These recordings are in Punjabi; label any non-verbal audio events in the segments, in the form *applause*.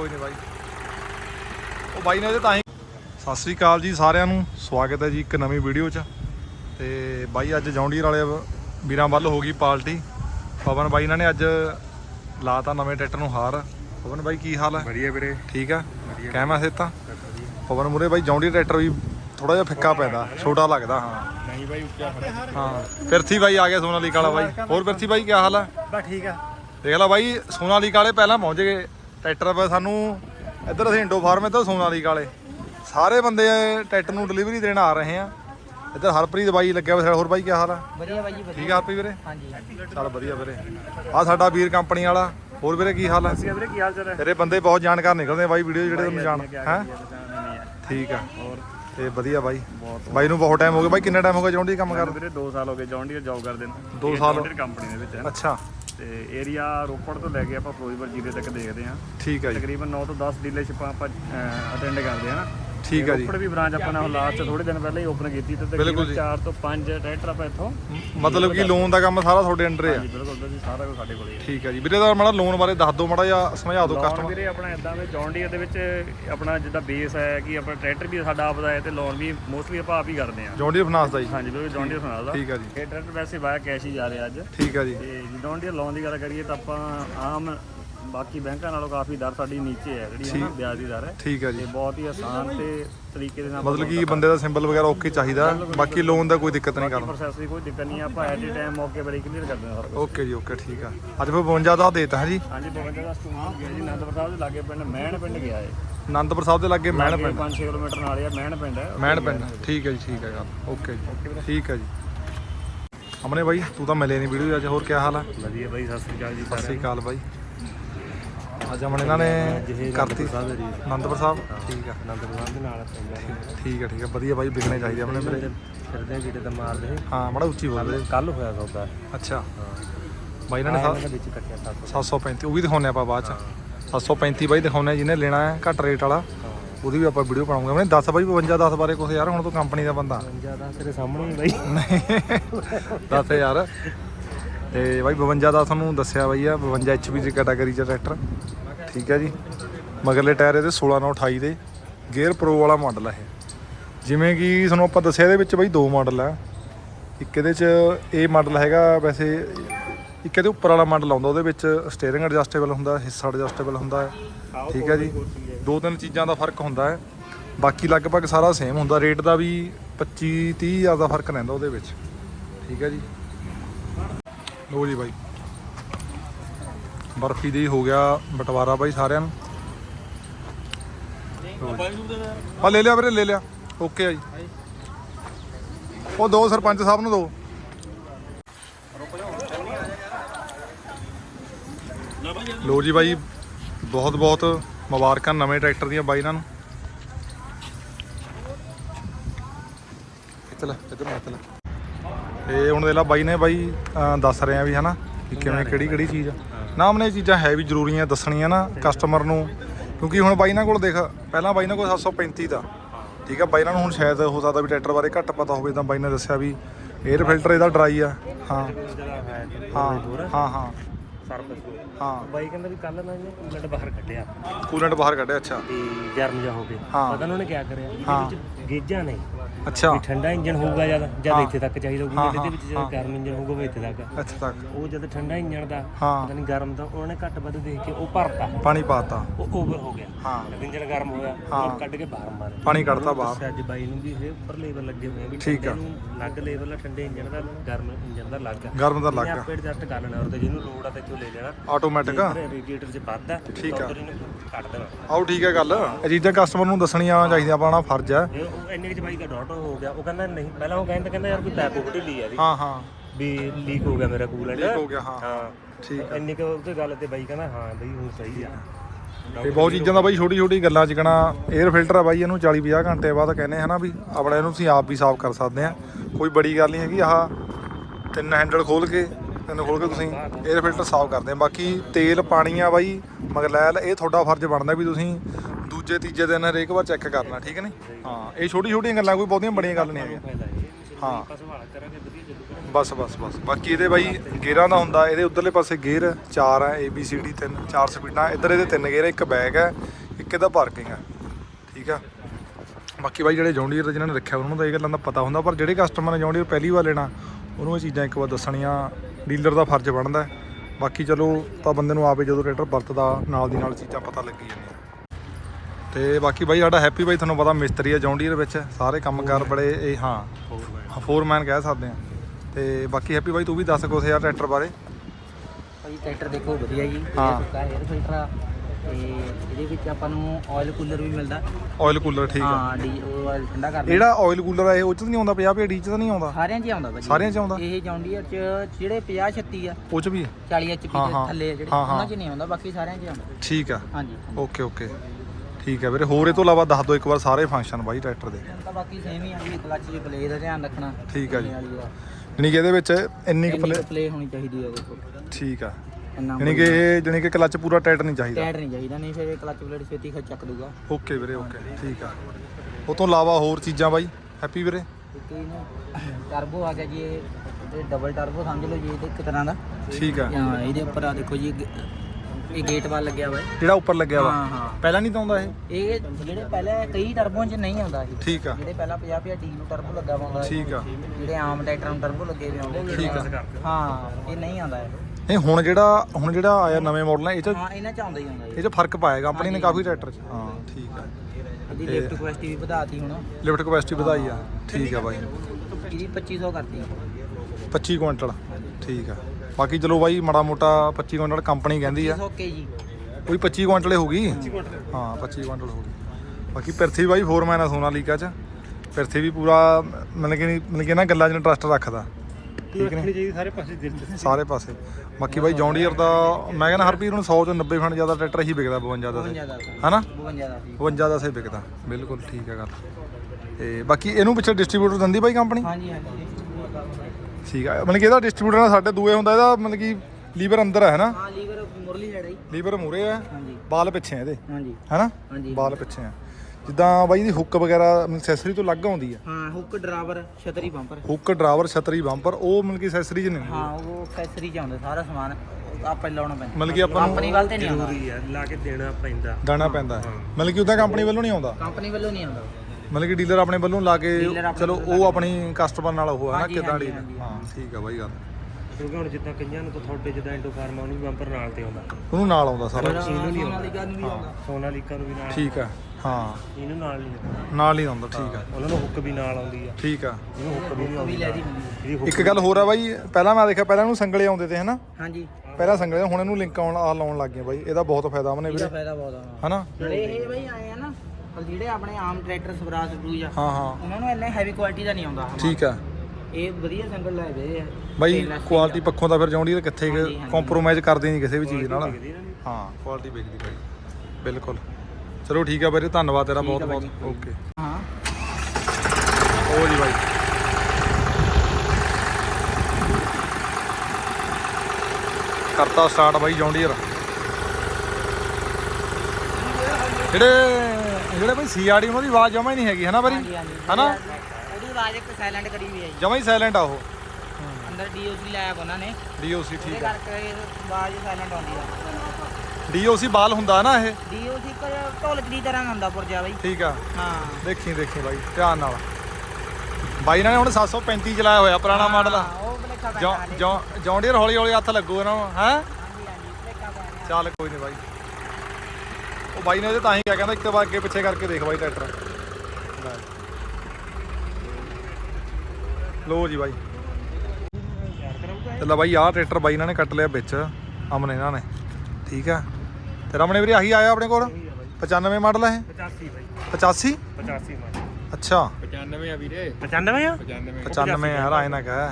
ਕੋਈ ਨਹੀਂ ਬਾਈ। ਉਹ ਬਾਈ ਨੇ ਇਹਦੇ ਤਾਂ ਹੀ ਸਤਿ ਸ੍ਰੀ ਅਕਾਲ ਜੀ ਸਾਰਿਆਂ ਨੂੰ। ਸਵਾਗਤ ਹੈ ਜੀ ਇੱਕ ਨਵੀਂ ਵੀਡੀਓ 'ਚ। ਤੇ ਬਾਈ ਅੱਜ ਜੌਂਡੀਰ ਵਾਲੇ ਵੀਰਾਂ ਵੱਲ ਹੋ ਗਈ ਪਾਰਟੀ ਪਵਨ ਬਾਈ ਇਹਨਾਂ ਨੇ ਅੱਜ ਲਾਤਾ ਨਵੇਂ ਟਰੈਕਟਰ ਨੂੰ ਹਾਰ। ਪਵਨ ਬਾਈ ਕੀ ਹਾਲ ਹੈ? ਵਧੀਆ ਵੀਰੇ। ਠੀਕ ਆ? ਕਹਿਮਾ ਸੇ ਤਾਂ ਪਵਨ ਮੁਰੇ ਬਾਈ ਜੌਂਡੀਰ ਟਰੈਕਟਰ ਵੀ ਥੋੜਾ ਜਿਹਾ ਫਿੱਕਾ ਪੈਂਦਾ ਛੋਟਾ ਲੱਗਦਾ। ਹਾਂ। ਨਹੀਂ ਬਾਈ ਉੱਚਾ ਹਾਂ। ਫਿਰਥੀ ਬਾਈ ਆ ਗਿਆ ਸੋਨਾਲੀਕ ਵਾਲਾ ਬਾਈ। ਹੋਰ ਫਿਰਥੀ ਬਾਈ ਕੀ ਹਾਲ ਹੈ ਬਸ ਠੀਕ ਆ। ਦੇਖ ਲੈ ਬਾਈ ਸੋਨਾਲੀਕ ਵਾਲੇ ਪਹਿਲਾਂ ਪਹੁੰਚ ਗਏ। ਟਰੈਕਟਰ ਪਰ ਸਾਨੂੰ ਇੱਧਰ ਅਸੀਂ ਇੰਡੋ ਫਾਰਮ ਇੱਧਰ ਸੋਨਾਲੀਕ ਵਾਲੇ ਸਾਰੇ ਬੰਦੇ ਟਰੈਕਟਰ ਨੂੰ ਡਿਲੀਵਰੀ ਦੇਣ ਆ ਰਹੇ ਆ। ਇੱਧਰ ਹਰਪ੍ਰੀਤ ਬਾਈ ਲੱਗਿਆ ਹੋਇਆ ਹੋਰ ਬਾਈ ਕੀ ਹਾਲ ਆ? ਵਧੀਆ ਬਾਈ ਜੀ ਵਧੀਆ। ਠੀਕ ਆ ਹਰਪ੍ਰੀਤ ਵੀਰੇ? ਹਾਂਜੀ ਚੱਲ ਵਧੀਆ ਵੀਰੇ। ਆ ਸਾਡਾ ਵੀਰ ਕੰਪਨੀ ਵਾਲਾ। ਹੋਰ ਵੀਰੇ ਕੀ ਹਾਲ ਆ? ਅਸੀਂ ਵੀਰੇ ਕੀ ਹਾਲ ਚਾਲ ਹੈ ਤੇਰੇ ਬੰਦੇ ਬਹੁਤ ਜਾਣਕਾਰ ਨਿਕਲਦੇ ਆ ਬਾਈ ਵੀਡੀਓ ਜਿਹੜੇ ਤੁਹਾਨੂੰ ਜਾਣ। ਹੈ? ਠੀਕ ਆ। ਹੋਰ? ਤੇ ਵਧੀਆ ਬਾਈ। ਬਾਈ ਨੂੰ ਬਹੁਤ ਟਾਈਮ ਹੋ ਗਿਆ। ਬਾਈ ਕਿੰਨਾ ਟਾਈਮ ਹੋ ਗਿਆ ਜੌਂਡੀ ਕੰਮ ਕਰਦੇ ਵੀਰੇ 2 ਸਾਲ ਹੋ ਗਏ ਡੀਅਰ ਜੌਬ ਕਰਦੇ ਨੇ। ਦੋ ਸਾਲ? ਕੰਪਨੀ ਦੇ ਵਿੱਚ। ਅੱਛਾ। ਤੇ ਏਰੀਆ ਰੋਪੜ ਤੋਂ ਲੈ ਕੇ ਆਪਾਂ ਫਿਰੋਜ਼ਪੁਰ ਜ਼ਿਲ੍ਹੇ ਤੱਕ ਦੇਖਦੇ ਹਾਂ। ਠੀਕ ਆ ਜੀ। ਤਕਰੀਬਨ 9 ਤੋਂ 10 ਡੀਲਰਸ਼ਿਪਾਂ ਆਪਾਂ ਅਟੈਂਡ ਕਰਦੇ ਹਾਂ ਠੀਕ ਆ ਜੀ। ਰੋਪੜ ਵੀ ਬ੍ਰਾਂਚ ਆਪਾਂ ਨੇ ਲਾਸਟ ਥੋੜੇ ਦਿਨ ਪਹਿਲਾਂ ਹੀ ਓਪਨ ਕੀਤੀ ਤੇ ਤਕਰੀਬਨ 4 ਤੋਂ 5 ਟਰੈਕਟਰ ਆਪਾਂ ਇੱਥੋਂ ਮਤਲਬ ਕਿ ਲੋਨ ਦਾ ਕੰਮ ਸਾਰਾ ਤੁਹਾਡੇ ਅੰਡਰ ਆ? ਜੀ ਬਿਲਕੁਲ ਜੀ ਸਾਰਾ ਕੁਝ ਸਾਡੇ ਕੋਲੇ ਹੀ ਹੈ ਠੀਕ ਆ ਜੀ। ਵੀਰੇ ਦਾ ਮਾੜਾ ਲੋਨ ਬਾਰੇ ਦੱਸ ਦਿਓ ਮਾੜਾ ਜਿਹਾ ਸਮਝਾ ਦਿਓ ਕਸਟਮਰ ਵੀਰੇ ਆਪਣਾ ਇਦਾਂ ਦੇ ਜੌਨ ਡੀਅਰ ਦੇ ਵਿੱਚ ਆਪਣਾ ਜਿੱਦਾਂ ਬੇਸ ਹੈ ਕਿ ਆਪਣਾ ਟਰੈਕਟਰ ਵੀ ਸਾਡਾ ਆਪਦਾ ਹੈ ਤੇ ਲੋਨ ਵੀ ਮੋਸਟਲੀ ਆਪਾਂ ਆਪ ਹੀ ਕਰਦੇ ਹਾਂ। ਜੌਂਡੀ ਫਾਈਨਾਂਸ ਦਾ ਜੀ। ਹਾਂਜੀ ਬਿਲਕੁਲ ਜੌਨ ਡੀਅਰ ਸੁਣਾ ਦਾ। ਠੀਕ ਆ ਜੀ। ਇਹ ਟਰੈਕਟਰ ਵੈਸੇ ਵਾਇਆ ਕੈਸ਼ ਹੀ ਜਾ ਰਿਹਾ ਅੱਜ। ਠੀਕ ਆ ਜੀ। ਤੇ ਜੌਨ ਡੀਅਰ ਲੋਨ ਦੀ ਗੱਲ ਕਰੀਏ ਤਾਂ ਆਪਾਂ ਆਮ ਬਾਕੀ ਬੈਂਕਾਂ ਨਾਲੋਂ ਕਾਫੀ ਦਰ ਸਾਡੀ ਨੀਚੇ ਹੈ ਜਿਹੜੀ ਹੈ ਨਾ ਵਿਆਜ ਦੀ ਦਰ ਹੈ। ਠੀਕ ਆ ਜੀ। ਤੇ ਬਹੁਤ ਹੀ ਆਸਾਨ ਤੇ ਤਰੀਕੇ ਦੇ ਨਾਲ ਮਤਲਬ ਕਿ ਬੰਦੇ ਦਾ ਸਿੰਬਲ ਵਗੈਰਾ ਓਕੇ ਚਾਹੀਦਾ। ਬਾਕੀ ਲੋਨ ਦਾ ਕੋਈ ਦਿੱਕਤ ਨਹੀਂ ਕਰਨਾ। ਪ੍ਰੋਸੈਸ ਦੀ ਕੋਈ ਦਿੱਕਤ ਨਹੀਂ ਹੈ, ਆਪਾਂ ਐਟ ਏ ਟਾਈਮ ਮੌਕੇ ਬੜੀ ਕਲੀਅਰ ਕਰਦੇ ਹਾਂ ਸਾਰਾ। ਓਕੇ ਜੀ ਓਕੇ ਠੀਕ ਆ। ਅੱਜ ਫਿਰ 52 ਦਾ ਦੇਤਾ ਹੈ ਜੀ। ਹਾਂਜੀ 52 ਦਾ ਸਟੂਡੈਂਟ ਗਿਆ ਜੀ ਨੰਦਪੁਰ ਸਾਹਿਬ ਦੇ ਲਾਗੇ ਪਿੰਡ ਮਹਿਣ ਪਿੰਡ ਗਿਆ ਹੈ ਆਨੰਦਪੁਰ ਸਾਹਿਬ ਦੇ ਲਾਗੇ ਮਹਿਣ ਪਿੰਡ। 5-6 ਕਿਲੋਮੀਟਰ ਨਾਲ ਹੀ ਮਹਿਣ ਪਿੰਡ ਹੈ ਮਹਿਣ ਪਿੰਡ ਠੀਕ ਹੈ ਜੀ ਠੀਕ ਹੈ ਗੱਲ। ਓਕੇ ਜੀ ਠੀਕ ਹੈ ਜੀ। ਅਮਨੇ ਬਾਈ ਤੂੰ ਤਾਂ ਮਿਲੇ ਨਹੀਂ ਵੀਡੀਓ ਅੱਜ ਹੋਰ ਕੀ ਹਾਲ ਆ? ਵਧੀਆ ਬਾਈ ਸਤਿ ਸ੍ਰੀ ਅਕਾਲ ਜੀ ਸਤਿ ਸ੍ਰੀ ਅਕਾਲ ਬਾਈ। ਅੱਜ ਅਮਨ ਇਹਨਾਂ ਨੇ ਕਰਤੀ। ਆਨੰਦਪੁਰ ਸਾਹਿਬ? ਠੀਕ ਆ। ਨੰਦਪੁਰ ਸਾਹਿਬ ਦੇ ਨਾਲ ਠੀਕ ਆ ਠੀਕ ਆ। ਵਧੀਆ ਬਾਈ ਵਿਕਣੇ ਚਾਹੀਦੇ ਆਪਣੇ ਵੀਰੇ ਫਿਰਦੇ ਜਿਹੜੇ ਤਾਂ ਮਾਰਦੇ ਹਾਂ ਮਾੜਾ ਉੱਚੀ ਬੋਲ ਰਹੇ ਕੱਲ ਹੋਇਆ ਸੌਦਾ। ਅੱਛਾ। ਬਾਈ ਇਹਨਾਂ ਨੇ ਵਿੱਚ ਕੱਟਿਆ 700 735 ਉਹ ਵੀ ਦਿਖਾਉਂਦੇ ਆਪਾਂ ਬਾਅਦ ਚ। 735 ਬਾਈ ਦਿਖਾਉਂਦੇ ਆ ਜਿਹਨੇ ਲੈਣਾ ਹੈ ਘੱਟ ਰੇਟ ਵਾਲਾ। ਉਹਦੀ ਵੀ ਆਪਾਂ ਵੀਡੀਓ ਬਣਾਉਂਗੇ ਉਹਨੇ 10 ਬਾਈ 52 10 ਬਾਰੇ ਕੁਛ ਯਾਰ ਹੁਣ ਤੂੰ ਕੰਪਨੀ ਦਾ ਬੰਦਾ। ਜ਼ਿਆਦਾ ਤੇਰੇ ਸਾਹਮਣੇ ਹੀ ਬਾਈ। *laughs* ਦੱਸ ਯਾਰ ਤੇ ਬਾਈ 52 ਦਾ ਤੁਹਾਨੂੰ ਦੱਸਿਆ ਬਾਈ ਆ 52 ਐਚਪੀ ਦੀ ਕੈਟਾਗਰੀ ਚ ਟਰੈਕਟਰ ਠੀਕ ਹੈ ਜੀ। ਮਗਰਲੇ ਟਾਇਰ ਇਹਦੇ 16 ਨਾਲ 28 ਦੇ। ਗੇਅਰ ਪ੍ਰੋ ਵਾਲਾ ਮਾਡਲ ਹੈ ਇਹ। ਜਿਵੇਂ ਕਿ ਤੁਹਾਨੂੰ ਆਪਾਂ ਦੱਸਿਆ ਇਹਦੇ ਵਿੱਚ ਬਾਈ ਦੋ ਮਾਡਲ ਆ। ਇੱਕ ਇਹਦੇ ਚ ਇਹ ਮਾਡਲ ਹੈਗਾ ਵੈਸੇ, ਇੱਕ ਇਹਦੇ ਉੱਪਰ ਵਾਲਾ ਮਾਡਲ ਆਉਂਦਾ, ਉਹਦੇ ਵਿੱਚ ਸਟੀਅਰਿੰਗ ਐਡਜਸਟੇਬਲ ਹੁੰਦਾ, ਹਿੱਸਾ ਐਡਜਸਟੇਬਲ ਹੁੰਦਾ ਹੈ। ਠੀਕ ਹੈ ਜੀ। ਦੋ ਤਿੰਨ ਚੀਜ਼ਾਂ ਦਾ ਫ਼ਰਕ ਹੁੰਦਾ ਹੈ। ਬਾਕੀ ਲਗਭਗ ਸਾਰਾ ਸੇਮ ਹੁੰਦਾ। ਰੇਟ ਦਾ ਵੀ 25 30 ਹਜ਼ਾਰ ਦਾ ਫ਼ਰਕ ਰਹਿੰਦਾ ਉਹਦੇ ਵਿੱਚ। ਠੀਕ ਹੈ ਜੀ। ਲੋ ਜੀ ਬਾਈ। ਬਰਫੀ ਦੇ ਹੀ ਹੋ ਗਿਆ ਬਟਵਾਰਾ ਬਾਈ ਸਾਰਿਆਂ ਨੂੰ। ਆ ਲੈ ਲਿਆ ਵੀਰੇ ਲੈ ਲਿਆ। ਓਕੇ ਆ ਜੀ। ਉਹ ਦੋ ਸਰਪੰਚ ਸਾਹਿਬ ਨੂੰ ਦੋ। ਲੋ ਜੀ ਬਾਈ ਬਹੁਤ ਬਹੁਤ ਮੁਬਾਰਕਾਂ ਨਵੇਂ ਟਰੈਕਟਰ ਦੀਆਂ ਬਾਈ ਇਹਨਾਂ ਨੂੰ। ਇੱਥੇ ਇੱਧਰ ਨੂੰ ਲੈ। ਤੇ ਹੁਣ ਦੇ ਲਾ ਬਾਈ ਨੇ ਬਾਈ ਦੱਸ ਰਹੇ ਆ ਵੀ ਹਨਾ ਕਿਵੇਂ ਕਿਹੜੀ ਕਿਹੜੀ ਚੀਜ਼ ਆ। ਨਾ ਇਹ ਚੀਜ਼ਾਂ ਹੈ ਵੀ ਜ਼ਰੂਰੀਆਂ ਦੱਸਣੀਆਂ ਨਾ ਕਸਟਮਰ ਨੂੰ ਕਿਉਂਕਿ ਹੁਣ ਬਾਈ ਨਾਲ ਕੋਲ ਦੇਖ ਪਹਿਲਾਂ ਬਾਈ ਨਾਲ ਕੋਲ 735 ਦਾ ਠੀਕ ਆ ਬਾਈ ਨਾਲ ਨੂੰ ਹੁਣ ਸ਼ਾਇਦ ਹੋ ਸਕਦਾ ਵੀ ਟਰੈਕਟਰ ਬਾਰੇ ਘੱਟ ਪਤਾ ਹੋਵੇ ਤਾਂ ਬਾਈ ਨੇ ਦੱਸਿਆ ਵੀ 에ਅਰ ਫਿਲਟਰ ਇਹਦਾ ਡਰਾਈ ਆ ਹਾਂ ਹਾਂ ਹਾਂ ਹਾਂ ਸਰਵਿਸ ਹਾਂ। ਬਾਈ ਕਹਿੰਦਾ ਵੀ ਕੱਲ ਨਾ ਇਹਨੇ ਕੂਲੈਂਟ ਬਾਹਰ ਕੱਢਿਆ। ਕੂਲੈਂਟ ਬਾਹਰ ਕੱਢਿਆ ਅੱਛਾ। ਤੇ ਗਰਮ ਜਾ ਹੋ ਗਿਆ। ਪਤਾ ਉਹਨਾਂ ਨੇ ਕਿਆ ਕਰਿਆ। ਇਹਦੇ ਵਿੱਚ ਗੇਜਾਂ ਨੇ। ਅੱਛਾ। ਵੀ ਠੰਡਾ ਇੰਜਨ ਹੋਊਗਾ ਜਦ। ਜਦ ਇੱਥੇ ਤੱਕ ਚਾਹੀਦਾ ਹੋਊਗਾ ਇਹਦੇ ਵਿੱਚ। ਜਦ ਗਰਮ ਇੰਜਨ ਹੋਊਗਾ ਉਹ ਇੱਥੇ ਤੱਕ। ਇੱਥੇ ਤੱਕ। ਉਹ ਜਦ ਠੰਡਾ ਇੰਜਨ ਦਾ ਪਤਾ ਨਹੀਂ ਗਰਮ ਦਾ ਉਹਨੇ ਘੱਟ ਵੱਧ ਦੇਖ ਕੇ ਉਹ ਭਰਤਾ। ਪਾਣੀ ਪਾਤਾ। ਉਹ ਓਵਰ ਹੋ ਗਿਆ। ਹਾਂ। ਇੰਜਨ ਗਰਮ ਹੋਇਆ। ਉਹ ਕੱਢ ਕੇ ਬਾਹਰ ਮਾਰੇ ਪਾਣੀ ਕੱਢਤਾ ਬਾਹਰ। ਅੱਜ ਬਾਈ ਨੂੰ ਵੀ ਇਹ ਉੱਪਰ ਲੇਵਲ ਲੱਗੇ ਹੋਏ ਆ ਵੀ ਠੀਕ ਆ। ਅਲੱਗ ਲੇਵਲ ਆ ਠੰਡੇ ਇੰਜਨ ਦਾ ਗਰਮ ਇੰਜਨ ਦਾ ਅਲੱਗ ਆ। ਗਰਮ ਦਾ ਲੱਗਾ ਆਪੇ ਐਡਜਸਟ ਕਰ ਲੈਣਾ ਉਹਦੇ ਜਿਹਨੂੰ ਲੋੜ ਆ ਤੇ ਇੱਥੋਂ ਲੈ ਲੈਣਾ। ਆਟੋਮੈਟਿਕ ਰੇਡੀਏਟਰ 'ਚ ਵੱਧਦਾ ਠੀਕ ਆ। ਕੱਢ ਦੇਣਾ। ਆਓ ਠੀਕ ਹੈ ਗੱਲ। ਚੀਜ਼ਾਂ ਕਸਟਮਰ ਨੂੰ ਦੱਸਣੀਆਂ ਚਾਹੀਦੀਆਂ ਆਪਣਾ ਫਰਜ਼ ਇਹ ਉਹ ਇੰਨੇ ਵਿੱਚ ਬਾਈ ਦਾ ਡਾਟ ਹੋ ਗਿਆ। ਉਹ ਕਹਿੰਦਾ ਨਹੀਂ ਪਹਿਲਾਂ ਉਹ ਕਹਿੰਦਾ ਕਹਿੰਦਾ ਯਾਰ ਕੋਈ ਪੈਪ ਉਹ ਢਿੱਲੀ ਆ ਇਹਦੀ। ਹਾਂ ਹਾਂ। ਵੀ ਲੀਕ ਹੋ ਗਿਆ ਮੇਰਾ ਕੂਲੈਂਟ ਠੀਕ ਹੋ ਗਿਆ ਹਾਂ। ਹਾਂ। ਠੀਕ ਇੰਨੀ ਕੁ ਉਹਤੇ ਗੱਲ ਤੇ ਬਾਈ ਕਹਿੰਦਾ ਹਾਂ ਬਈ ਹੁਣ ਸਹੀ ਆ। ਤੇ ਬਹੁਤ ਚੀਜ਼ਾਂ ਦਾ ਬਾਈ ਛੋਟੀ ਛੋਟੀ ਗੱਲਾਂ ਚ 에ਅਰ ਫਿਲਟਰ ਆ ਬਾਈ ਇਹਨੂੰ 40 50 ਘੰਟੇ ਬਾਅਦ ਕਹਿੰਦੇ ਹਨਾ ਵੀ ਆਪਣਾ ਇਹਨੂੰ ਤੁਸੀਂ ਆਪ ਵੀ ਸਾਫ਼ ਕਰ ਸਕਦੇ ਆ ਕੋਈ ਬੜੀ ਗੱਲ ਨਹੀਂ ਹੈਗੀ ਆਹ ਤਿੰਨ ਹੈਂਡਲ ਖੋਲ ਕੇ ਤਿੰਨ ਖੋਲ ਕੇ ਤੁਸੀਂ 에ਅਰ ਫਿਲਟਰ ਸਾਫ਼ ਕਰਦੇ ਆ। ਬਾਕੀ ਤੇਲ ਪਾਣੀ ਆ ਬਾਈ ਮਗਲੈਲ ਇਹ ਤੁਹਾਡਾ ਫਰਜ਼ ਬਣਦਾ ਵੀ ਤੁਸੀਂ ਦੂਜੇ, ਤੀਜੇ ਦਿਨ ਹਰੇਕ ਵਾਰ ਚੈੱਕ ਕਰਨਾ, ਠੀਕ ਹੈ ਨੀ? ਹਾਂ, ਇਹ ਛੋਟੀ ਛੋਟੀਆਂ ਗੱਲਾਂ, ਕੋਈ ਬਹੁਤੀਆਂ ਬੜੀਆਂ ਗੱਲ ਨਹੀਂ ਹੈਗੀਆਂ। ਹਾਂ। ਬਸ ਬਸ ਬਸ। ਬਾਕੀ ਇਹਦੇ ਬਾਈ ਗੇਅਰਾਂ ਦਾ ਹੁੰਦਾ, ਇਹਦੇ ਉਧਰਲੇ ਪਾਸੇ ਗੇਅਰ ਚਾਰ ਹੈ ਏ ਬੀ ਸੀ ਡੀ ਤਿੰਨ, ਚਾਰ ਸਪੀਡਾਂ। ਇੱਧਰ ਇਹਦੇ ਤਿੰਨ ਗੇਅਰ ਇੱਕ ਬੈਗ ਹੈ, ਇੱਕ ਇਹਦਾ ਪਾਰਕਿੰਗ ਹੈ, ਠੀਕ ਆ? ਬਾਕੀ ਬਾਈ ਜਿਹੜੇ ਜੌਂਡੀਅਰ ਦਾ ਜਿਨ੍ਹਾਂ ਨੇ ਰੱਖਿਆ, ਉਹਨਾਂ ਨੂੰ ਤਾਂ ਇਹ ਗੱਲਾਂ ਦਾ ਪਤਾ ਹੁੰਦਾ, ਪਰ ਜਿਹੜੇ ਕਸਟਮਰ ਨੇ ਜੌਂਡੀਅਰ ਪਹਿਲੀ ਵਾਰ ਲੈਣਾ, ਉਹਨੂੰ ਇਹ ਚੀਜ਼ਾਂ ਇੱਕ ਵਾਰ ਦੱਸਣੀਆਂ ਡੀਲਰ ਦਾ ਫਰਜ਼ ਬਣਦਾ ਬਾਕੀ ਚਲੋ, ਤਾਂ ਬੰਦੇ ਨੂੰ ਆਪੇ ਜਦੋਂ ਟਰੈਕਟਰ ਵਰਤਦਾ, ਨਾਲ ਦੀ ਨਾਲ ਚੀਜ਼ਾਂ ਪਤਾ ਲੱਗੀ ਜਾਂਦੀਆਂ। ਤੇ ਬਾਕੀ ਬਾਈ ਸਾਡਾ ਹੈਪੀ ਬਾਈ ਤੁਹਾਨੂੰ ਪਤਾ ਮਿਸਤਰੀ ਹੈ ਜੌਂਡੀਅਰ ਵਿੱਚ। ਸਾਰੇ ਕੰਮਕਾਰ ਬੜੇ ਇਹ ਹਾਂ। ਫੋਰਮੈਨ ਕਹਿ ਸਕਦੇ ਆ। ਤੇ ਬਾਕੀ ਹੈਪੀ ਬਾਈ ਤੂੰ ਵੀ ਦੱਸ ਕੁਛ ਯਾਰ ਟਰੈਕਟਰ ਬਾਰੇ। ਭਾਈ ਟਰੈਕਟਰ ਦੇਖੋ ਵਧੀਆ ਜੀ। ਹਾਂ। ਇਹ ਸੁੱਕਾ 에ਅਰ ਫਿਲਟਰ ਆ। ਤੇ ਇਹਦੇ ਵਿੱਚ ਆਪਾਂ ਨੂੰ ਆਇਲ ਕੂਲਰ ਵੀ ਮਿਲਦਾ। ਆਇਲ ਕੂਲਰ ਠੀਕ ਆ। ਹਾਂ ਡੀ ਉਹ ਆਇਲ ਠੰਡਾ ਕਰਦਾ ਜਿਹੜਾ ਆਇਲ ਕੂਲਰ ਆ ਇਹ ਉਹ ਚ ਨਹੀਂ ਆਉਂਦਾ 50 ਡੀ ਚ ਤਾਂ ਨਹੀਂ ਆਉਂਦਾ? ਸਾਰਿਆਂ 'ਚ ਆਉਂਦਾ ਭਾਜੀ। ਸਾਰਿਆਂ 'ਚ ਆਉਂਦਾ? ਇਹ ਜੌਂਡੀਅਰ 'ਚ ਜਿਹੜੇ 50 36 ਆ। ਉਹ ਚ ਵੀ ਹੈ? 40 ਐਚਪੀ ਦੇ। ਥੱਲੇ ਜਿਹੜੇ। ਉਹਨਾਂ 'ਚ ਨਹੀਂ ਆਉਂਦਾ ਬਾਕੀ ਸਾਰਿਆਂ 'ਚ ਆਉਂਦਾ। ਠੀਕ ਆ। ਹਾਂਜੀ ਓਕੇ ਓਕੇ ਠੀਕ ਹੈ ਵੀਰੇ ਹੋਰ ਇਹ ਤੋਂ ਇਲਾਵਾ ਦੱਸ ਦਿਓ ਇੱਕ ਵਾਰ ਸਾਰੇ ਫੰਕਸ਼ਨ ਬਾਈ ਟਰੈਕਟਰ ਦੇ। ਤਾਂ ਬਾਕੀ ਸੇਮ ਹੀ ਆ ਜੀ ਕਲੱਚ ਦੀ ਪਲੇ ਦਾ ਧਿਆਨ ਰੱਖਣਾ ਠੀਕ ਆ ਜੀ। ਵਾਲੀ ਦਾ ਯਾਨੀ ਕਿ ਇਹਦੇ ਵਿੱਚ ਇੰਨੀ ਕੁ ਪਲੇ ਪਲੇ ਹੋਣੀ ਚਾਹੀਦੀ ਹੈ ਦੇਖੋ। ਠੀਕ ਆ। ਇੰਨਾ ਯਾਨੀ ਕਿ ਇਹ ਯਾਨੀ ਕਿ ਕਲੱਚ ਪੂਰਾ ਟਾਈਟ ਨਹੀਂ ਚਾਹੀਦਾ। ਟਾਇਰ ਨਹੀਂ ਚਾਹੀਦਾ ਨਹੀਂ ਫਿਰ ਇਹ ਕਲੱਚ ਪਲੇਟ ਛੇਤੀ ਖਿੱਚ ਚੱਕ ਦੂਗਾ। ਓਕੇ ਵੀਰੇ ਓਕੇ ਠੀਕ ਆ। ਉਹ ਤੋਂ ਇਲਾਵਾ ਹੋਰ ਚੀਜ਼ਾਂ ਬਾਈ? ਹੈਪੀ ਵੀਰੇ? ਇਹਨੂੰ ਟਰਬੋ ਆ ਗਿਆ ਜੀ ਇਹ ਇਹ ਡਬਲ ਟਰਬੋ ਸਮਝ ਲਓ ਜੀ ਇਹਦੇ ਇੱਕ ਤਰ੍ਹਾਂ ਦਾ। ਠੀਕ ਆ। ਹਾਂ ਇਹਦੇ ਉੱਪਰ ਆ ਦੇਖੋ ਜੀ ਇਹ- ਇਹ ਗੇਟ ਵਾਲ ਲੱਗਿਆ ਹੋਇਆ ਹੈ। ਜਿਹੜਾ ਉੱਪਰ ਲੱਗਿਆ ਵਾ? ਹਾਂ ਹਾਂ। ਪਹਿਲਾਂ ਨਹੀਂ ਤਾਂ ਆਉਂਦਾ ਇਹ? ਇਹ ਜਿਹੜੇ ਪਹਿਲਾਂ ਕਈ ਟਰਬੋਆਂ 'ਚ ਨਹੀਂ ਆਉਂਦਾ ਇਹ। ਠੀਕ ਆ। ਜਿਹੜੇ ਪਹਿਲਾਂ 50 50 ਡੀ ਨੂੰ ਟਰਬੋ ਲੱਗਾ ਹੁੰਦਾ ਠੀਕ ਆ। ਜਿਹੜੇ ਆਮ ਟਰੈਕਟਰਾਂ ਨੂੰ ਟਰਬੋ ਲੱਗੇ ਹੋਏ ਆਉਂਦੇ ਠੀਕ ਆ। ਹਾਂ ਇਹ ਨਹੀਂ ਆਉਂਦਾ ਇਹ। ਨਹੀਂ ਹੁਣ ਜਿਹੜਾ ਹੁਣ ਜਿਹੜਾ ਆਇਆ ਨਵੇਂ ਮਾਡਲ ਹੈ ਇਹ ਚ ਹਾਂ ਇਹਨਾਂ 'ਚ ਆਉਂਦਾ ਹੀ ਆਉਂਦਾ ਇਹ। ਚ ਫ਼ਰਕ ਪਾਇਆ ਕੰਪਨੀ ਨੇ ਕਾਫੀ ਟਰੈਕਟਰ ਚ। ਹਾਂ ਠੀਕ ਆ। ਇਹਦੀ ਲਿਫਟ ਕਪੈਸਿਟੀ ਵੀ ਵਧਾਤੀ ਹੁਣ। ਲਿਫਟ ਕਪੈਸਿਟੀ ਵਧਾਈ ਆ। ਠੀਕ ਆ ਬਾਈ। ਇਹਦੀ 2500 ਕਰਤੀ। 25 ਕੁਇੰਟਲ। ਠੀਕ ਆ। ਬਾਕੀ ਚਲੋ ਬਾਈ ਮਾੜਾ ਮੋਟਾ 25 ਕੁਇੰਟਲ ਕੰਪਨੀ ਕਹਿੰਦੀ ਆ। 2500 ਕੇ ਜੀ। ਕੋਈ 25 ਕੁਇੰਟਲ ਹੀ ਹੋਗੀ ਹਾਂ 25 ਕੁਇੰਟਲ ਹੋਗੀ ਬਾਕੀ ਪਿਰਥੀ ਬਾਈ ਫੋਰਮੈਨ ਆ ਸੋਨਾਲੀਕਾ ਚ। ਪਿਰਥੀ ਵੀ ਪੂਰਾ ਮਤਲਬ ਕਿ ਮਤਲਬ ਕਿ ਇਹਨਾਂ ਗੱਲਾਂ 'ਚ ਇੰਟਰਸਟ ਰੱਖਦਾ। ਠੀਕ ਨੇ ਸਾਰੇ ਪਾਸੇ ਦਿਲ ਸਾਰੇ ਪਾਸੇ। ਬਾਕੀ ਬਾਈ ਜੌਂਡੀਅਰ ਦਾ ਮੈਂ ਕਹਿੰਦਾ ਹਰ ਵੀਰ ਨੂੰ 100 ਚੋਂ 90 ਫੰਡ ਜ਼ਿਆਦਾ ਟਰੈਕਟਰ ਹੀ ਵਿਕਦਾ 52 ਦਾ। 52 ਦਾ। ਹਨਾ? 52 ਦਾ ਸੀ। 52 ਦਾ ਸੇ ਵਿਕਦਾ। ਬਿਲਕੁਲ ਠੀਕ ਹੈ ਗੱਲ। ਤੇ ਬਾਕੀ ਇਹਨੂੰ ਪਿੱਛੇ ਡਿਸਟ੍ਰੀਬਿਊਟਰ ਦਿੰਦੀ ਬਾਈ ਕੰਪਨੀ ਹਾਂਜੀ ਹਾਂਜੀ। ਠੀਕ ਆ। ਮਤਲਬ ਕਿ ਇਹਦਾ ਡਿਸਟ੍ਰੀਬਿਊਟਰ ਨਾਲ ਸਾਡੇ ਦੂਏ ਹੁੰਦਾ ਇਹਦਾ ਮਤਲਬ ਕਿ ਲੀਵਰ ਅੰਦਰ ਹੈ ਨਾ? ਹਾਂ ਲੀਵਰ ਮੁਰਲੀ ਹੈ ਜੀ। ਲੀਵਰ ਮੂਰੇ ਹੈ ਹਾਂਜੀ। ਬਾਲ ਪਿੱਛੇ ਆ ਇਹਦੇ ਹਾਂਜੀ। ਹੈਨਾ ਹਾਂਜੀ। ਬਾਲ ਪਿੱਛੇ ਆ। ਜਿੱਦਾਂ ਬਾਈ ਦੀ ਹੁੱਕ ਵਗੈਰਾ ਐਕਸੈਸਰੀ ਤੋਂ ਅਲੱਗ ਆਉਂਦੀ ਆ। ਹਾਂ ਹੁੱਕ ਡਰਾਈਵਰ ਛਤਰੀ ਬੰਪਰ ਹੁੱਕ ਡਰਾਈਵਰ ਛਤਰੀ ਬੰਪਰ ਉਹ ਮਤਲਬ ਕਿ ਐਕਸੈਸਰੀ ਚ ਨਹੀਂ ਹੁੰਦੀ। ਹਾਂ ਉਹ ਐਕਸੈਸਰੀ ਚ ਆਉਂਦਾ ਸਾਰਾ ਸਮਾਨ ਆਪਾਂ ਲਾਉਣਾ ਪੈਂਦਾ। ਮਤਲਬ ਕਿ ਆਪਾਂ ਨੂੰ ਕੰਪਨੀ ਵੱਲ ਤੇ ਨਹੀਂ ਆਉਂਦਾ। ਜ਼ਰੂਰੀ ਹੈ ਲਾ ਕੇ ਦੇਣਾ ਪੈਂਦਾ। ਦਾਣਾ ਪੈਂਦਾ। ਹੈ। ਮਤਲਬ ਕਿ ਉਹਦਾ ਕੰਪਨੀ ਵੱਲੋਂ ਨਹੀਂ ਆਉਂਦਾ। ਕੰਪਨੀ ਵੱਲੋਂ ਨਹੀਂ ਆਉਂਦਾ। ਮਤਲਬ ਕਿ ਡੀਲਰ ਆਪਣੇ ਵੱਲੋਂ ਲਾ ਕੇ Dealer ਆਪਣੇ ਚਲੋ ਉਹ ਆਪਣੀ ਕਸਟਮਰ ਨਾਲ ਉਹ ਹੈ ਨਾ ਹਾਂਜੀ, ਕਿਦਾਂ ਹਾਂਜੀ, ਡੀਲ ਹਾਂਜੀ। ਹਾਂ ਠੀਕ ਆ ਬਾਈ ਗੱਲ। ਕਿਉਂਕਿ ਹੁਣ ਜਿੱਦਾਂ ਕਈਆਂ ਨੂੰ ਤਾਂ ਤੁਹਾਡੇ ਜਿੱਦਾਂ ਇੰਡੋ ਫਾਰਮਾ ਉਹਨੂੰ ਵੀ ਬੰਪਰ ਨਾਲ ਤੇ ਆਉਂਦਾ। ਉਹਨੂੰ ਨਾਲ ਆਉਂਦਾ ਸਾਰਾ ਇਹਨੂੰ ਗੱਲ ਨਹੀਂ ਆਉਂਦਾ। ਸੋਨਾਲੀਕਾ ਨੂੰ ਵੀ ਨਾਲ ਠੀਕ ਆ ਹਾਂ। ਇਹਨੂੰ ਨਾਲ ਨਹੀਂ ਆਉਂਦਾ। ਨਾਲ ਹੀ ਆਉਂਦਾ ਠੀਕ ਆ। ਉਹਨਾਂ ਨੂੰ ਹੁੱਕ ਵੀ ਨਾਲ ਆਉਂਦੀ ਆ। ਠੀਕ ਆ। ਇਹਨੂੰ ਹੁੱਕ ਵੀ ਨਹੀਂ ਆਉਂਦੀ ਲੈ। ਇਹਦੀ ਹੁੱਕ ਇੱਕ ਗੱਲ ਹੋਰ ਆ ਬਾਈ ਪਹਿਲਾਂ ਮੈਂ ਦੇਖਿਆ ਪਹਿਲਾਂ ਇਹਨੂੰ ਸੰਗਲੇ ਆਉਂਦੇ ਤੇ ਹਨਾ? ਹਾਂਜੀ। ਪਹਿਲਾਂ ਸੰਗਲੇ ਹੁਣ ਇਹਨੂੰ ਲਿੰਕ ਆਉਣ ਆ ਲਾਉਣ ਲੱਗ ਗਏ ਬਾਈ। ਇਹਦਾ ਬਹੁਤ ਫਾਇਦਾ ਇਹਦਾ ਵੀਰੇ। ਫਾਇਦਾ ਬਹੁਤ ਆ ਹਨਾ? ਨਾਲੇ ਇਹ ਬਈ ਆਏ ਆ ਨਾ ਪਰ ਜਿਹੜੇ ਆਪਣੇ ਆਮ ਟਰੈਕਟਰ ਸਵਰਾਜ ਬਲੂਜ ਆ ਹਾਂ ਹਾਂ। ਉਹਨਾਂ ਨੂੰ ਇੰਨੇ ਹੈਵੀ ਕੁਆਲਿਟੀ ਦਾ ਨਹੀਂ ਆਉਂਦਾ ਠੀਕ ਆ। ਇਹ ਵਧੀਆ ਸੰਗਲ ਲੈ ਗਏ ਆ। ਬਾਈ ਕੁਆਲਿਟੀ ਪੱਖੋਂ ਤਾਂ ਫਿਰ ਜੌਂਡੀ ਕਿੱਥੇ। ਕੰਪਰੋਮਾਈਜ਼ ਕਰਦੇ ਨਹੀਂ ਕਿਸੇ ਵੀ ਚੀਜ਼ ਨਾਲ। ਹਾਂ ਕੁਆਲਿਟੀ ਵੇਖਦੀ ਬਾਈ। ਬਿਲਕੁਲ। ਚਲੋ ਠੀਕ ਆ ਵੀਰੇ ਧੰਨਵਾਦ ਤੇਰਾ ਬਹੁਤ ਬਹੁਤ। ਓਕੇ ਹਾਂ। ਉਹ ਜੀ ਬਾਈ। ਕਰਤਾ ਸਟਾਰਟ ਬਾਈ ਜੌਂਡੀਅਰ। ਜਿਹੜੇ ਜਿਹੜੇ ਬਾਈ ਸੀਆਰਡੀ ਉਹਨਾਂ ਦੀ ਆਵਾਜ਼ ਜਮਾ ਹੀ ਨਹੀਂ ਹੈਗੀ ਹਨਾ ਹਾਂਜੀ ਹਨਾ? ਉਹਦੀ ਆਵਾਜ਼ ਇੱਕ ਸਾਇਲੈਂਟ ਕਰੀ ਹੋਈ ਹੈ ਜੀ। ਜਮਾ ਹੀ ਸਾਇਲੈਂਟ ਆ ਉਹ। ਅੰਦਰ ਡੀਓਸੀ ਲਾਇਆ ਉਹਨਾਂ ਨੇ। ਡੀਓਸੀ ਠੀਕ ਆ। ਕਰਕੇ ਆਵਾਜ਼ ਸਾਇਲੈਂਟ ਆਉਂਦੀ ਆ। ਡੀਓਸੀ ਬਾਲ ਹੁੰਦਾ ਨਾ ਇਹ? ਡੀਓਸੀ ਕੋ ਢੋਲਕ ਦੀ ਤਰ੍ਹਾਂ ਹੁੰਦਾ ਪੁਰਜਾ ਬਈ। ਠੀਕ ਆ। ਹਾਂ। ਦੇਖੀ ਦੇਖੀ ਬਾਈ ਧਿਆਨ ਨਾਲ। ਬਾਈ ਇਹਨਾਂ ਨੇ ਹੁਣ 735 ਚਲਾਇਆ ਹੋਇਆ ਪੁਰਾਣਾ ਮਾਡਲ। ਆ। ਜੌਂਡੀਅਰ ਹੌਲੀ। ਹੌਲੀ ਹੱਥ ਲੱਗੂ ਇਹਨਾਂ ਨੂੰ ਹੈ? ਚੱਲ ਕੋਈ ਨਹੀਂ ਬਾਈ। ਉਹ ਬਾਈ ਨੇ ਇਹਦੇ ਤਾਂ ਹੀ ਕਿਹਾ ਕਹਿੰਦਾ ਇੱਕ ਵਾਰ ਅੱਗੇ ਪਿੱਛੇ ਕਰਕੇ ਦੇਖ ਬਾਈ ਟਰੈਕਟਰ। ਲੈ। ਜੀ ਬਾਈ। ਚੱਲ ਬਾਈ ਆਹ ਟਰੈਕਟਰ ਬਾਈ ਇਹਨਾਂ ਨੇ ਕੱਟ ਲਿਆ ਵਿੱਚ ਅਮਨ ਇਹਨਾਂ ਨੇ। ਠੀਕ ਆ। ਤੇ ਰਮਣੇ ਵੀਰੇ ਆਹੀ ਆਇਆ ਆਪਣੇ ਕੋਲ? 95 ਮਾਡਲ ਹੈ 85 ਬਾਈ। 85 85 ਮਾਰ ਅੱਛਾ। 95 ਆ ਵੀਰੇ। 95 ਆ? 95 ਯਾਰ ਆਏ ਨਾ ਕਹਿ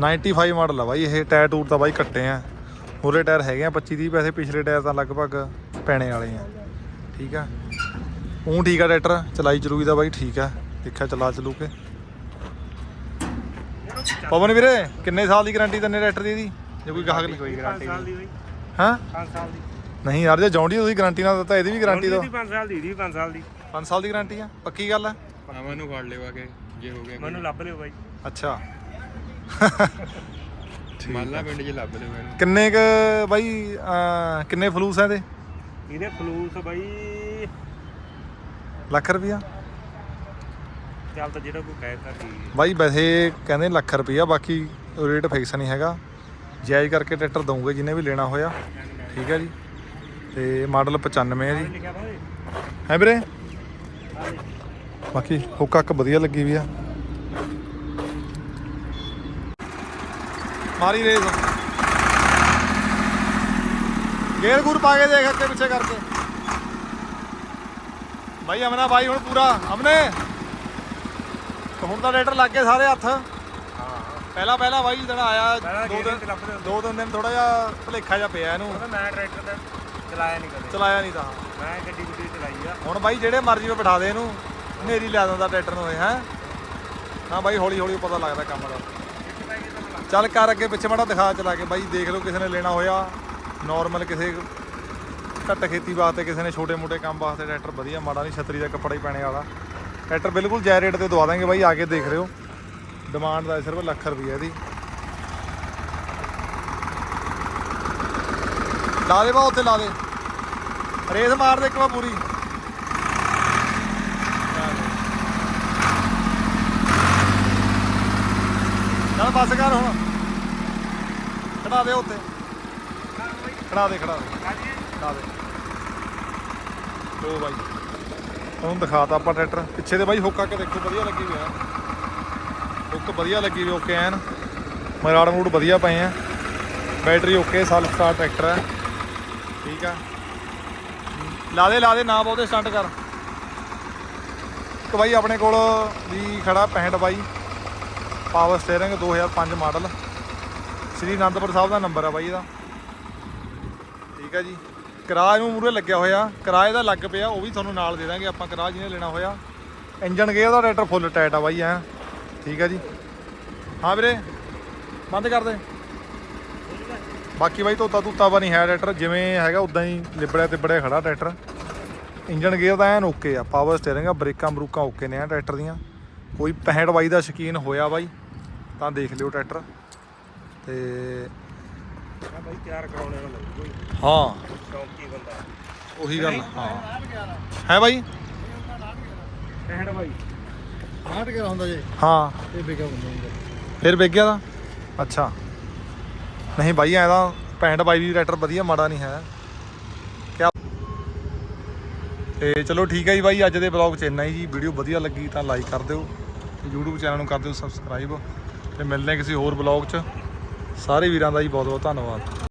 95 ਮਾਡਲ ਆ ਬਾਈ ਇਹ ਟਾਇਰ ਟੂਰ ਤਾਂ ਬਾਈ ਕੱਟੇ ਆ। ਮੂਰੇ ਟਾਇਰ ਹੈਗੇ ਆ 25 30 ਪੈਸੇ ਪਿਛਲੇ ਟਾਇਰ ਤਾਂ ਲਗਭਗ ਪੈਣੇ ਵਾਲੇ ਆ। ਠੀਕ ਆ? ਉਹ ਠੀਕ ਆ ਟਰੈਕਟਰ ਚਲਾਈ ਚਲੂਈ ਦਾ ਬਾਈ ਠੀਕ ਆ। ਦੇਖਿਆ ਚਲਾ ਚਲੂ ਕੇ। ਪਵਨ ਵੀਰੇ ਕਿੰਨੇ ਸਾਲ ਦੀ ਗਾਰੰਟੀ ਦਿੰਨੇ ਟਰੈਕਟਰ ਦੀ ਇਹਦੀ? ਜੇ ਕੋਈ ਗਾਹਕ ਕੋਈ ਗਾਰੰਟੀ ਸਾਲ ਦੀ। ਬਾਈ ਹਾਂ? 5 ਸਾਲ ਦੀ। ਨਹੀਂ ਯਾਰ ਜੇ ਜੌਂਡੀ ਤੁਸੀਂ ਗਾਰੰਟੀ ਨਾਲ ਦਿੱਤਾ ਇਹਦੀ ਵੀ ਗਾਰੰਟੀ ਦਿਓ। 5 ਸਾਲ ਦੀ ਇਹਦੀ 5 ਸਾਲ ਦੀ। 5 ਸਾਲ ਦੀ ਗਾਰੰਟੀ ਆ? ਪੱਕੀ ਗੱਲ ਆ? ਆਵਾਂ ਨੂੰ ਫੜ ਲਿਵਾ ਕੇ ਜੇ ਹੋ ਗਿਆ ਮੈਨੂੰ ਲੱਭ ਲਿਓ ਬਾਈ। ਅੱਛਾ। ਮਾਲਾ ਪਿੰਡ 'ਚ ਲੱਭ ਲਿਓ ਮੈਨੂੰ। ਕਿੰਨੇ ਕ ਬਾਈ ਕਿੰਨੇ ਫਲੂਸ ਆ ਇਹਦੇ? ਇਹਦੇ ਫਲੂਸ ਬਾਈ ਲੱਖ ਰੁਪਿਆ ਚੱਲ ਤਾਂ ਜਿਹੜਾ ਕੋਈ ਕਹਿ ਤਾ ਠੀਕ ਬਾਈ ਵੈਸੇ ਕਹਿੰਦੇ ਲੱਖ ਰੁਪਿਆ ਬਾਕੀ ਰੇਟ ਫਿਕਸ ਨਹੀਂ ਹੈਗਾ। ਜਾਇਜ਼ ਕਰਕੇ ਟਰੈਕਟਰ ਦਊਂਗੇ ਜਿਹਨੇ ਵੀ ਲੈਣਾ ਹੋਇਆ। ਠੀਕ ਹੈ ਜੀ। ਤੇ ਮਾਡਲ 95 ਹੈ ਜੀ। ਲਿਖਿਆ ਬਾਈ ਹੈ ਵੀਰੇ? ਬਾਕੀ ਹੁੱਕ ਹੱਕ ਵਧੀਆ ਲੱਗੀ ਵੀ ਆ। ਮਾਰੀ ਰੇਸ। ਗੇਰ ਗੁਰ ਪਾ ਕੇ ਦੇਖ ਅੱਗੇ ਪਿੱਛੇ ਕਰਕੇ। ਬਾਈ ਅਮਨਾ ਬਾਈ ਹੁਣ ਪੂਰਾ। ਅਮਨੇ ਹੁਣ ਤਾਂ ਰੇਟਰ ਲੱਗ ਗਏ ਸਾਰੇ ਹੱਥ। ਪਹਿਲਾਂ ਪਹਿਲਾਂ ਬਾਈ ਦਿਨ ਆਇਆ ਦੋ ਦਿਨ ਤੇ। ਦੋ ਤਿੰਨ ਦਿਨ ਥੋੜਾ ਜਿਹਾ ਭਲੇਖਾ ਜਿਹਾ ਪਿਆ ਇਹਨੂੰ। ਮੈਂ ਟਰੈਕਟਰ ਦਾ ਚਲਾਇਆ ਨਹੀਂ ਕਦੇ। ਚਲਾਇਆ ਨਹੀਂ ਤਾਂ। ਮੈਂ ਗੱਡੀ ਗੁੱਡੀ ਚਲਾਈ ਆ। ਹੁਣ ਬਾਈ ਜਿਹੜੇ ਮਰਜ਼ੀ ਮੈਂ ਬਿਠਾ ਦੇ ਇਹਨੂੰ। ਨੇਰੀ ਲਿਆ ਦਿੰਦਾ ਟਰੈਕਟਰ ਨੂੰ ਇਹ ਹੈ। ਹਾਂ ਬਾਈ ਹੌਲੀ ਹੌਲੀ ਪਤਾ ਲੱਗਦਾ ਕੰਮ ਦਾ। ਚੱਲ ਕਰ ਅੱਗੇ ਪਿੱਛੇ ਮਾੜਾ ਦਿਖਾ ਚਲਾ ਕੇ। ਬਾਈ ਦੇਖ ਲਓ ਕਿਸੇ ਨੇ ਲੈਣਾ ਹੋਇਆ। ਨਾਰਮਲ ਕਿਸੇ ਘੱਟ ਖੇਤੀ ਵਾਸਤੇ ਕਿਸੇ ਨੇ ਛੋਟੇ ਮੋਟੇ ਕੰਮ ਵਾਸਤੇ ਟਰੈਕਟਰ ਵਧੀਆ, ਮਾੜਾ ਨਹੀਂ, ਛਤਰੀ ਦਾ ਕੱਪੜਾ ਹੀ ਪੈਣੇ ਵਾਲਾ। ਟਰੈਕਟਰ ਬਿਲਕੁਲ ਜੈ ਰੇਟ ਤੇ ਦਵਾ ਦਾਂਗੇ ਬਾਈ, ਆ ਕੇ ਦੇਖ ਰਿਓ ਡਿਮਾਂਡ ਦਾ ਸਿਰਫ ਲੱਖ ਰੁਪਏ ਦੀ ਲਾ ਦੇ ਬਾ ਉੱਥੇ, ਲਾ ਦੇ। ਰੇਸ ਮਾਰ ਦੇ ਇੱਕ ਵਾਰ ਪੂਰੀ। ਚੱਲ ਬੱਸ ਕਰ ਹੁਣ। ਖੜਾ ਦੇ ਉੱਥੇ। ਖੜਾ ਦੇ ਖੜਾ ਦੇ। ਖੜਾ ਦੇ। ਲੋ ਬਾਈ। ਤੁਹਾਨੂੰ ਦਿਖਾਤਾ ਆਪਾਂ ਟਰੈਕਟਰ। ਪਿੱਛੇ ਦੇ ਬਾਈ ਹੁੱਕ ਆ ਕੇ ਦੇਖੋ, ਵਧੀਆ ਲੱਗੀ ਹੋਈ ਆ। ਹੁੱਕ ਵਧੀਆ ਲੱਗੀ ਹੋਈ ਓਕੇ ਐਨ ਮਰਾੜ ਮੂਡ ਵਧੀਆ ਪਏ ਆ। Battery okay self start tractor ਹੈ ਠੀਕ ਆ। ਲਾ ਦੇ ਲਾ ਦੇ, ਨਾ ਬਹੁਤੇ ਸਟੰਟ ਕਰ। ਇੱਕ ਬਾਈ ਆਪਣੇ ਕੋਲ ਵੀ ਖੜਾ 65 ਬਾਈ। Power steering 2005 model. Sri Anandpur Sahib ਦਾ ਨੰਬਰ ਆ ਬਾਈ ਇਹਦਾ। ਠੀਕ ਆ ਜੀ। ਕਿਰਾਏ ਨੂੰ ਮੂਰੇ ਲੱਗਿਆ ਹੋਇਆ, ਕਿਰਾਏ ਦਾ ਲੱਗ ਪਿਆ, ਉਹ ਵੀ ਤੁਹਾਨੂੰ ਨਾਲ ਦੇ ਦਾਂਗੇ, ਆਪਾਂ ਕਿਰਾਇਆ ਜਿਹਨੇ ਲੈਣਾ ਹੋਇਆ। ਇੰਜਨ ਗੇਅਰ ਦਾ ਟਰੈਕਟਰ ਫੁੱਲ ਟਾਈਟ ਆ ਬਾਈ ਐ ਠੀਕ ਆ ਜੀ। ਹਾਂ ਵੀਰੇ, ਬੰਦ ਕਰ ਦੇ। ਬਾਕੀ ਬਾਈ ਤੋਤਾ ਤੂਤਾ ਵਾ ਨਹੀਂ ਹੈ ਟਰੈਕਟਰ, ਜਿਵੇਂ ਹੈਗਾ ਉਦਾਂ ਹੀ ਲਿਬੜਿਆ ਤੇ ਬੜਿਆ ਖੜਾ ਟਰੈਕਟਰ। ਇੰਜਨ ਗੇਅਰ ਦਾ ਐਨ ਓਕੇ ਆ ਪਾਵਰ ਸਟੀਅਰਿੰਗ ਆ, ਬ੍ਰੇਕਾਂ ਬਰੂਕਾਂ ਓਕੇ ਨੇ ਆ ਟਰੈਕਟਰ ਦੀਆਂ। ਕੋਈ 65 ਬਾਈ ਦਾ ਸ਼ਕੀਨ ਹੋਇਆ ਬਾਈ, ਤਾਂ ਦੇਖ ਲਿਓ ਟਰੈਕਟਰ। ਤੇ ਮੈਂ ਬਾਈ ਤਿਆਰ ਕਰਾਉਣੇ ਵਾਲਾ ਨਹੀਂ ਕੋਈ ਹਾਂ। ਸ਼ੌਂਕੀ ਬੰਦਾ। ਉਹੀ ਗੱਲ ਹਾਂ। ਹੈ ਬਾਈ? 65 ਬਾਈ। 60 ਕਿਹੜਾ ਹੁੰਦਾ ਜੇ। ਹਾਂ। ਇਹ ਬਿਗਾ ਹੁੰਦਾ ਫਿਰ ਵਿਕ ਗਿਆ ਦਾ ਅੱਛਾ। ਨਹੀਂ ਬਾਈ ਐ ਤਾਂ 65 ਬਾਈ ਦੀ ਟਰੈਕਟਰ ਵਧੀਆ ਮਾੜਾ ਨਹੀਂ ਹੈ। ਕਿਆ ਤੇ ਚਲੋ ਠੀਕ ਹੈ ਜੀ ਬਾਈ ਅੱਜ ਦੇ ਬਲੌਗ 'ਚ ਇੰਨਾ ਹੀ ਜੀ। ਵੀਡੀਓ ਵਧੀਆ ਲੱਗੀ ਤਾਂ ਲਾਈਕ ਕਰ ਦਿਓ। YouTube ਚੈਨਲ ਨੂੰ ਕਰ ਦਿਓ ਸਬਸਕ੍ਰਾਈਬ ਤੇ ਮਿਲਦੇ ਹਾਂ ਕਿਸੇ ਹੋਰ ਬਲੌਗ 'ਚ। ਸਾਰੇ ਵੀਰਾਂ ਦਾ ਜੀ ਬਹੁਤ ਬਹੁਤ ਧੰਨਵਾਦ।